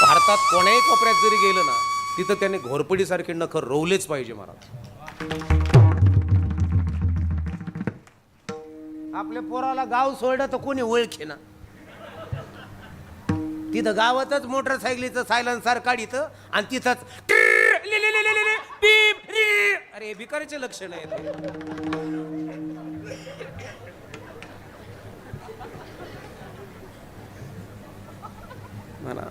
भारतात कोण्याही कोपऱ्यात जरी गेलं ना तिथं त्याने घोरपडीसारखे नखर रोवलेच पाहिजे महाराज आपल्या पोराला गाव सोडलं तर कोणी ओळखे ना तिथं गावातच मोटरसायकलीचं सायलन्सर काढित आणि तिथंच टिर्र, ले, ले, ले, ले, ले, ले, बीप, री. अरे भिकारीचे लक्षण आहे. म्हणा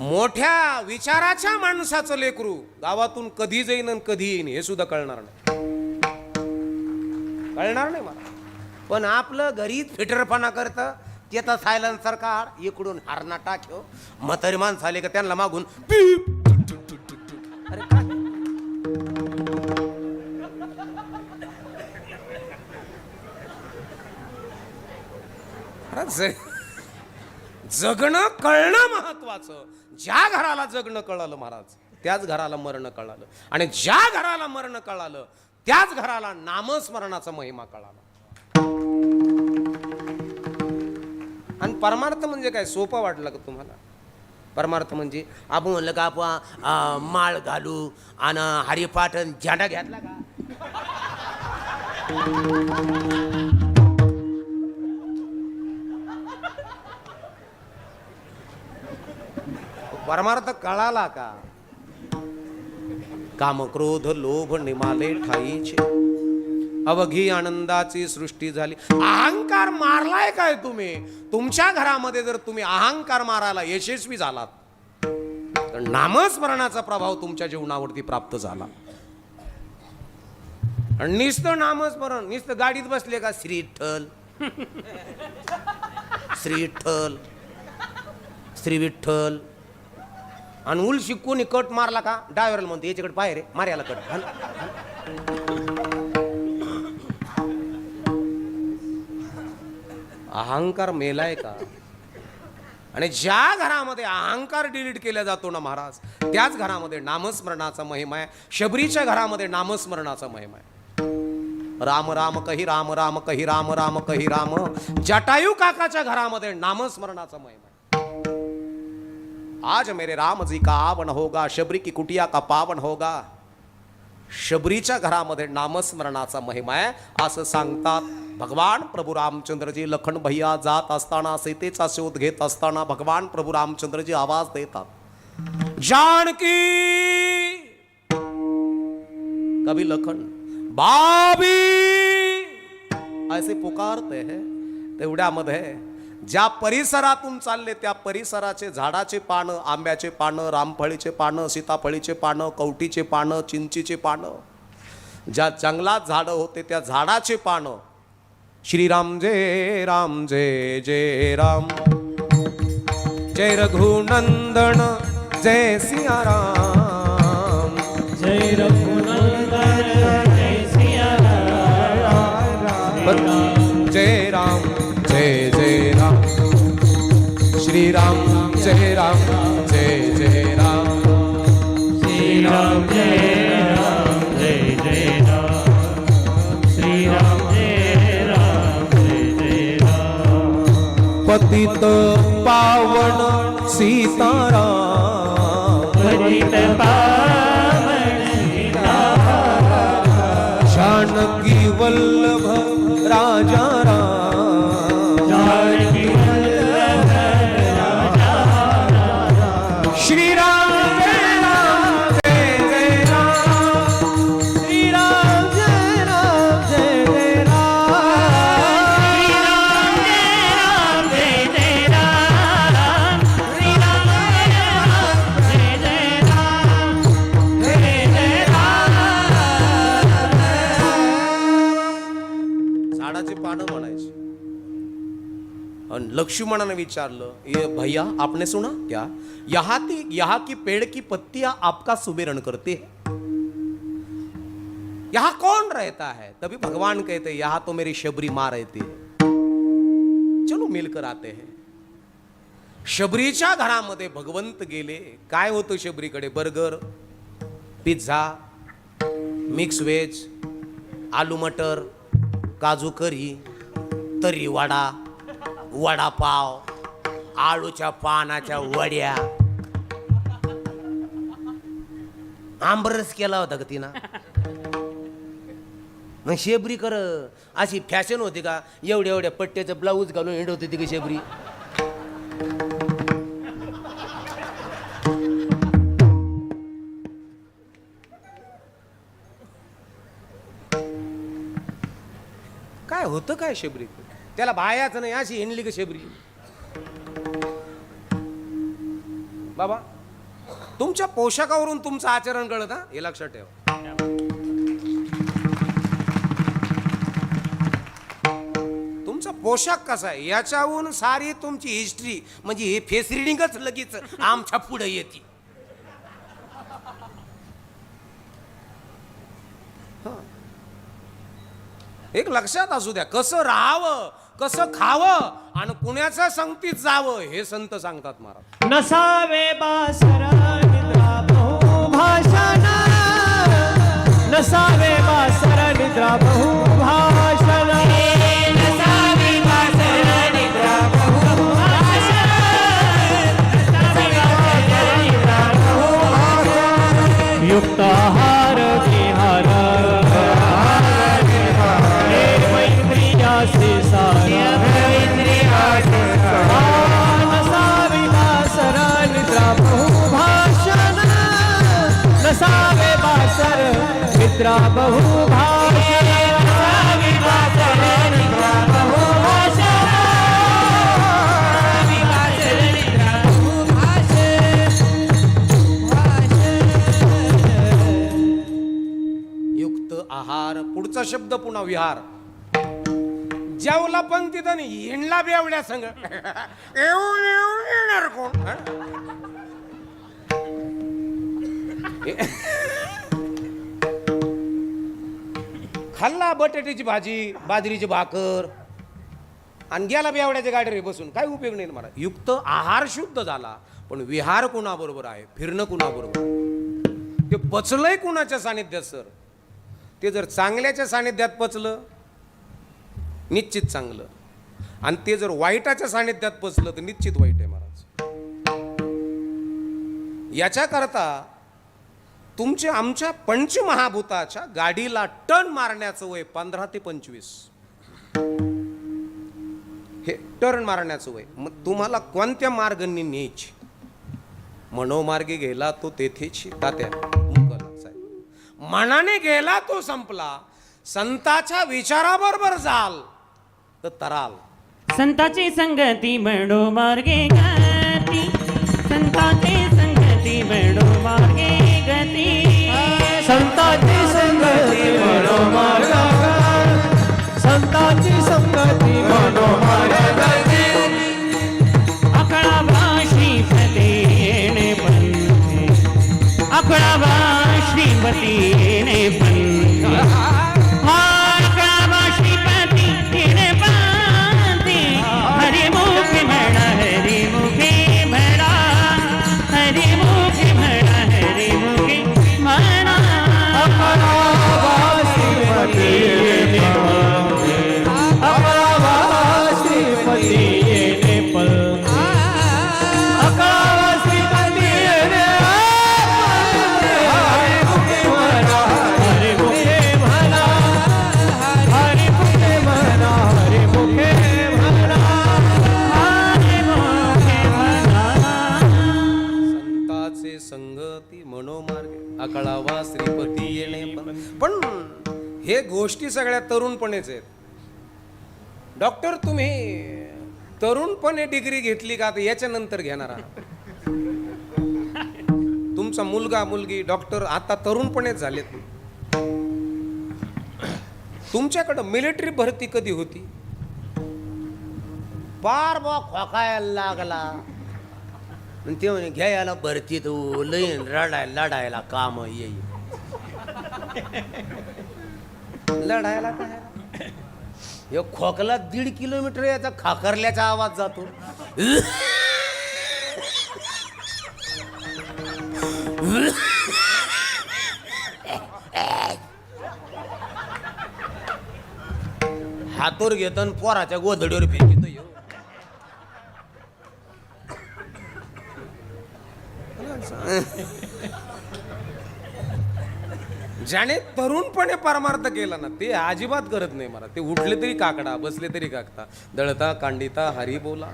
मोठ्या विचाराच्या माणसाचं लेकरू गावातून कधी जाईन आणि कधी येईन हे सुद्धा कळणार नाही. कळणार नाही मला. पण आपलं घरीच फिटरपणा करतं त्याचा सायलन सरकार इकडून हारणा टाक्यो. म्हातारी माणसं आले का त्यांना मागून पीप. अरे काय? अरे जगणं कळणं महत्वाचं. ज्या घराला जगणं कळालं महाराज त्याच घराला मरण कळालं. आणि ज्या घराला मरण कळालं त्याच घराला नामस्मरणाचा महिमा कळाला. आणि परमार्थ म्हणजे काय? सोपं वाटलं का तुम्हाला? परमार्थ म्हणजे आपण म्हणलं का आपण माळ घालू आणि हरिपाठन आणि झेंडा घेतला का? परमार्थ कळाला का? काम क्रोध लोभ निमाले ठाईचे. अवघी आनंदाची सृष्टी झाली. अहंकार मारलाय काय तुम्ही? तुमच्या घरामध्ये जर तुम्ही अहंकार मारायला यशस्वी झालात तर नामस्मरणाचा प्रभाव तुमच्या जीवनावरती प्राप्त झाला. आणि नुसतं नामस्मरण नुसतं गाडीत बसले का? श्री विठ्ठल श्री विठ्ठल श्री विठ्ठल आणि उल शिकून कट मारला का डायव्हरला म्हणतो याच्याकडे पाय रे मारायला कट. हाण, अहंकार मेलाय का? आणि ज्या घरामध्ये अहंकार डिलीट केला जातो ना महाराज त्याच घरामध्ये नामस्मरणाचा महिमा आहे. शबरीच्या घरामध्ये नामस्मरणाचा महिमा आहे. राम राम कही राम राम कही राम राम कही राम. जटायू काकाच्या घरामध्ये नामस्मरणाचा महिमा आहे. आज मेरे राम जी का आवन होगा शबरी की कुटिया का पावन होगा। शबरीच्या घरामध्ये नामस्मरणाचा महिमा आहे. असं सांगतात भगवान प्रभू रामचंद्रजी. लखन भैया जात असताना सीतेचा शोध घेत असताना भगवान प्रभू रामचंद्रजी आवाज देतात. जानकी! कभी लखन बाबी! असे पुकारते तेवढ्यामध्ये ज्या परिसरातून चालले त्या परिसराचे झाडाचे पानं आंब्याचे पानं रामफळीचे पानं सीताफळीचे पानं कवटीचे पानं चिंचीचे पानं ज्या जंगलात झाडं होते त्या झाडाचे पानं. श्रीराम जय राम जय जय राम. जय रघुनंदन जय सियाराम जय रघु पतित पावन सीता लक्ष्मणाने विचारलं ये भैया आपने सुना क्या? यहाँ ती यहाँ की पेड़ की पत्तियां आपका सुबेरण करते है। यहाँ कौन रहता है? तभी भगवान कहते हैं यहाँ तो मेरी शबरी माँ रहती है। चलो मिलकर आते हैं। शबरीच्या घरामध्ये भगवंत गेले काय होतं शबरीकडे? बर्गर पिझ्झा मिक्स व्हेज आलू मटर काजू करी तर्री वडा वडापाव आळूच्या पानाच्या वड्या. आंबरस केला होता का तिनं? मग शेबरी कर अशी फॅशन होती का? एवढ्या एवढ्या पट्ट्याचं ब्लाऊज घालून हिंड होती ती का शेबरी? काय होतं काय शेबरी त्याला बायाच नाही अशी हिंडली का शेबरी? बाबा तुमच्या पोशाखावरून तुमचं आचरण कळत हा हे लक्षात ठेवा. तुमचा पोशाख कसा आहे? याच्याहून सारी तुमची हिस्ट्री म्हणजे हे फेस रिडिंगच लगेच आमच्या पुढे येते. एक लक्षात असू द्या कसं राहावं? कसं खावं आणि कुणाच्या संगतीत जावं हे संत सांगतात महाराज. नसावे बासरा निद्रा बहुभाषण नसावे बासरा निद्रा बहुभाषण आहार पुढचा शब्द पुन्हा विहार. जेवला पंक्तीत आणि हिंडला बेवड्या संग. येऊन येऊन येणार कोण? खाल्ला बटाट्याची भाजी बाजरीची भाकर. आणि गेला बेवड्याच्या गाडीवर बसून. काय उपयोग नाही मला? युक्त आहार शुद्ध झाला. पण विहार कुणाबरोबर आहे? फिरणं कुणाबरोबर ते पचलंय कुणाच्या सानिध्यात सर? ते जर चांगल्याच्या सानिध्यात पचलं निश्चित चांगलं. आणि ते जर वाईटाच्या सानिध्यात पचलं तर निश्चित वाईट आहे महाराज. याच्याकरता तुमच्या आमच्या पंचमहाभूताच्या गाडीला टर्न मारण्याचं वय पंधरा ते पंचवीस. हे टर्न मारण्याचं वय. मग तुम्हाला कोणत्या मार्गांनी न्यायची? मनोमार्गे गेला तो तेथेच तात्या मुकला मनाने गेला तो संपला. संताच्या विचाराबरोबर जाल तर तराल. संताची संगती मनोमार्गे संता गोष्टी सगळ्या तरुणपणेच आहेत. डॉक्टर तुम्ही तरुणपणे डिग्री घेतली का? तर याच्यानंतर घेणार आहात. तुमचा मुलगा मुलगी डॉक्टर आता तरुणपणेच झालेत. तुमच्याकडं मिलिटरी भरती कधी होती? पार बा खोकायला लागला. आणि ते म्हणे घ्यायला भरती तू लईन रडायला लढायला काम येईल लढायला काय हे खोकला दीड किलोमीटर याचा खाकरल्याचा आवाज जातो हातोर घेतो आणि पोराच्या गोधडीवर फेकितो ह्यो. ज्याने तरुणपणे परमार्थ केला ना ते अजिबात करत नाही मला. ते उठले तरी काकडा बसले तरी काकता. दळता कांडिता हरी बोला.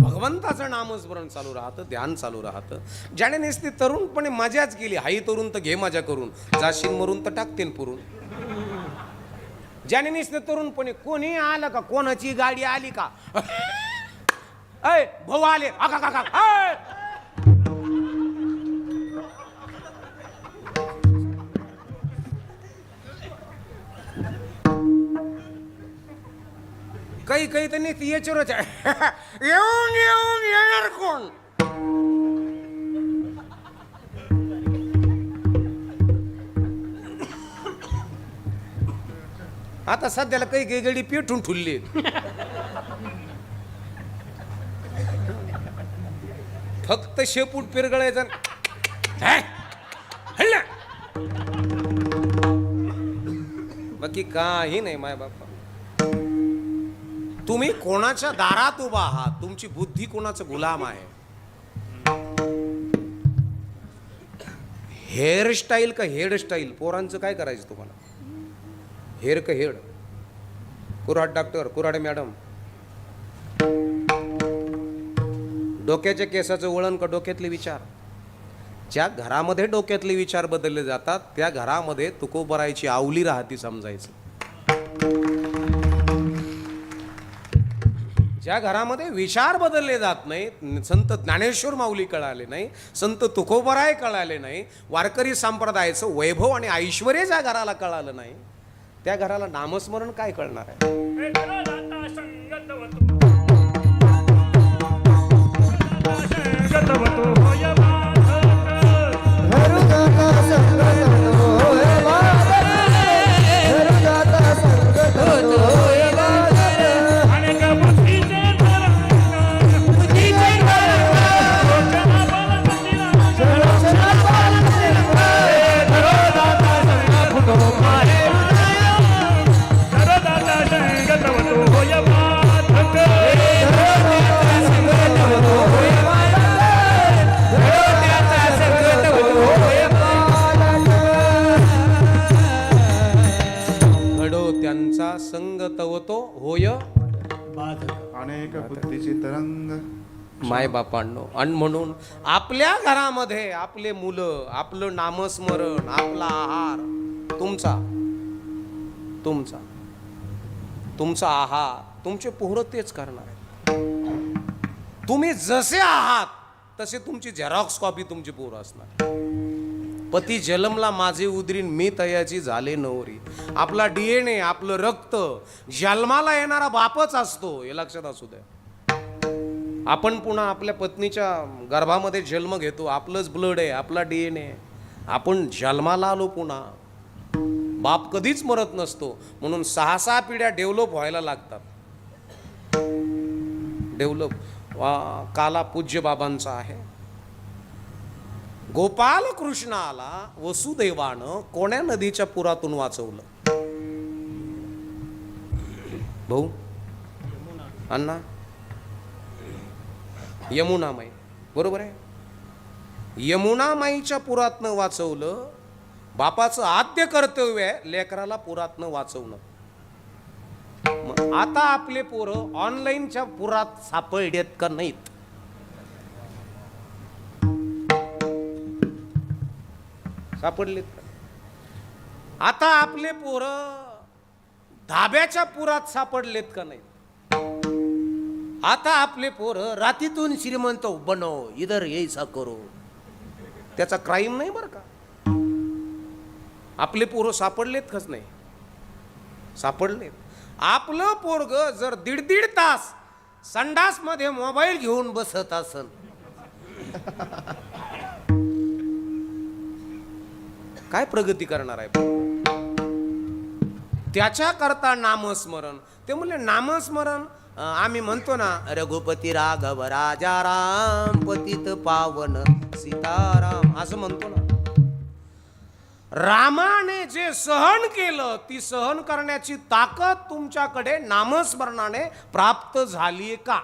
भगवंताचं नामस्मरण चालू राहतं ध्यान चालू राहतं. ज्याने नेसते तरुणपणे मजाच केली हाई तरुण तर घे मजा करून. जाशीन मरून तर टाकतेन पुरून. ज्याने नेसते तरुणपणे कोणी आलं का? कोणाची गाडी आली का? अय भाऊ आले. आका काका काही काही तर नाही याच्यावरच आहे. येऊन येऊन येणार कोण आता सध्याला काही काही गडी पेटून ठुलली फक्त शेपूट पिरगळायचं हे? हल्ला! बाकी काही नाही माय बापा तुम्ही कोणाच्या दारात उभा आहात? तुमची बुद्धी कोणाचं गुलाम आहे? हेअरस्टाईल का हेडस्टाईल पोरांचं काय करायचं तुम्हाला? हेअर का हेड? कुऱ्हाड डॉक्टर कुऱ्हाड मॅडम. डोक्याच्या केसाचं वळण का डोक्यातले विचार? ज्या घरामध्ये डोक्यातले विचार बदलले जातात त्या घरामध्ये तुकोबरायची आवली राहती समजायचं. ज्या घरामध्ये विचार बदलले जात नाहीत संत ज्ञानेश्वर माऊली कळाले नाही संत तुकोबराय कळाले नाही वारकरी संप्रदायाचं वैभव आणि ऐश्वर ज्या घराला कळालं नाही त्या घराला नामस्मरण काय कळणार आहे? अनेक तरंग. माय बापांनो आणि म्हणून आपल्या घरामध्ये आपले मुलं आपलं नामस्मरण आपला आहार तुमचा तुमचा तुमचा आहार तुमचे पोहर तेच करणार तुम्ही जसे आहात तसे तुमची झेरॉक्स कॉपी तुमची पोरं असणार पती जलमला माझे उदरीन मी तयाची झाले नवरी. आपला डीएनए आपलं रक्त जन्माला येणारा बापच असतो हे लक्षात असू द्या. आपण पुन्हा आपल्या पत्नीच्या गर्भामध्ये जन्म घेतो आपलंच ब्लड आहे आपला डी एन ए आपण जन्माला आलो पुन्हा. बाप कधीच मरत नसतो म्हणून सहा सहा पिढ्या डेव्हलप व्हायला लागतात. डेव्हलप काला पूज्य बाबांचा आहे. गोपाल कृष्णाला वसुदेवानं कोण्या नदीच्या पुरातून वाचवलं? भाऊ? अण्णा? यमुनामाई. बरोबर आहे? यमुनामाईच्या पुरातनं वाचवलं बापाचं आद्य कर्तव्य आहे लेकराला पुरातनं वाचवणं. मग आता आपले पोरं ऑनलाईनच्या पुरात सापडलेत का नाहीत? सापडलेत का? आता आपले पोरं धाब्याच्या पुरात सापडलेत का नाहीत? आता आपले पोरं रातीतून श्रीमंत बनव इधर यायचा करो. त्याचा क्राईम नाही बरं का? आपले पोरं सापडलेत कच नाही. सापडलेत. आपलं पोरग जर दीड दीड तास संडासमध्ये मोबाईल घेऊन बसत असल काय प्रगती करणार आहे? त्याच्याकरता नामस्मरण. ते म्हणले नामस्मरण आम्ही म्हणतो ना रघुपती राघव राजा राम पतित पावन सीताराम असं म्हणतो ना. रामाने जे सहन केलं ती सहन करण्याची ताकद तुमच्याकडे नामस्मरणाने प्राप्त झाली का?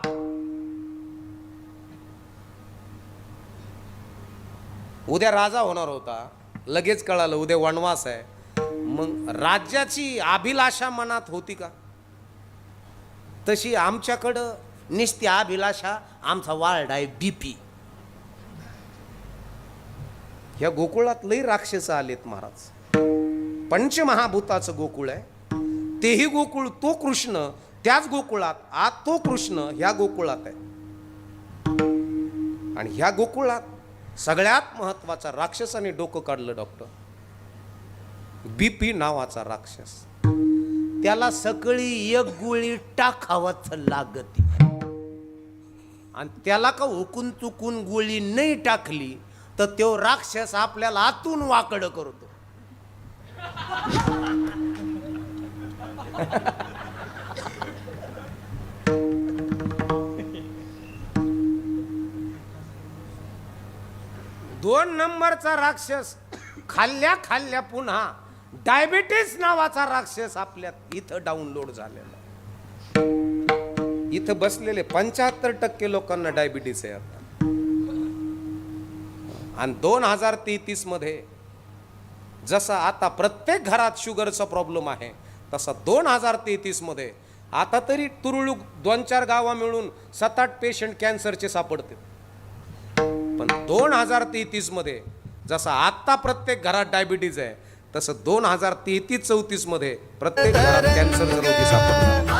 उद्या राजा होणार होता. लगेच कळालं उद्या वनवास आहे. मग राज्याची अभिलाषा मनात होती का? तशी आमच्याकडं निस्ती अभिलाषा आमचा वार्ड आहे बीपी ह्या गोकुळात लई राक्षस आलेत महाराज. पंचमहाभूताचं गोकुळ आहे. तेही गोकुळ तो कृष्ण त्याच गोकुळात आज तो कृष्ण ह्या गोकुळात आहे. आणि ह्या गोकुळात सगळ्यात महत्त्वाचा राक्षसाने डोकं काढलं डॉक्टर. बीपी नावाचा राक्षस. त्याला सकाळी एक गोळी टाकावच लागती. आणि त्याला का हुकून चुकून गोळी नाही टाकली तर तो राक्षस आपल्याला आतून वाकड करतो. दोन नंबरचा राक्षस खाल्ल्या खाल्ल्या पुन्हा डायबिटीस नावाचा राक्षस आपल्यात इथं डाउनलोड झालेला. इथं बसलेले पंच्याहत्तर टक्के लोकांना डायबिटीस आहे आता. आणि दोन हजार तेहतीसमध्ये जसं आता प्रत्येक घरात शुगरचा प्रॉब्लेम आहे तसा दोन हजार तेहतीसमध्ये आता तरी तुरुळूक दोन चार गावा मिळून सात आठ पेशंट कॅन्सरचे सापडते. पण दोन हजार तेहतीसमध्ये जसं आत्ता प्रत्येक घरात डायबिटीज आहे तसं दोन हजार तेहतीस चौतीसमध्ये प्रत्येक घरात कॅन्सर रोगी सापडतात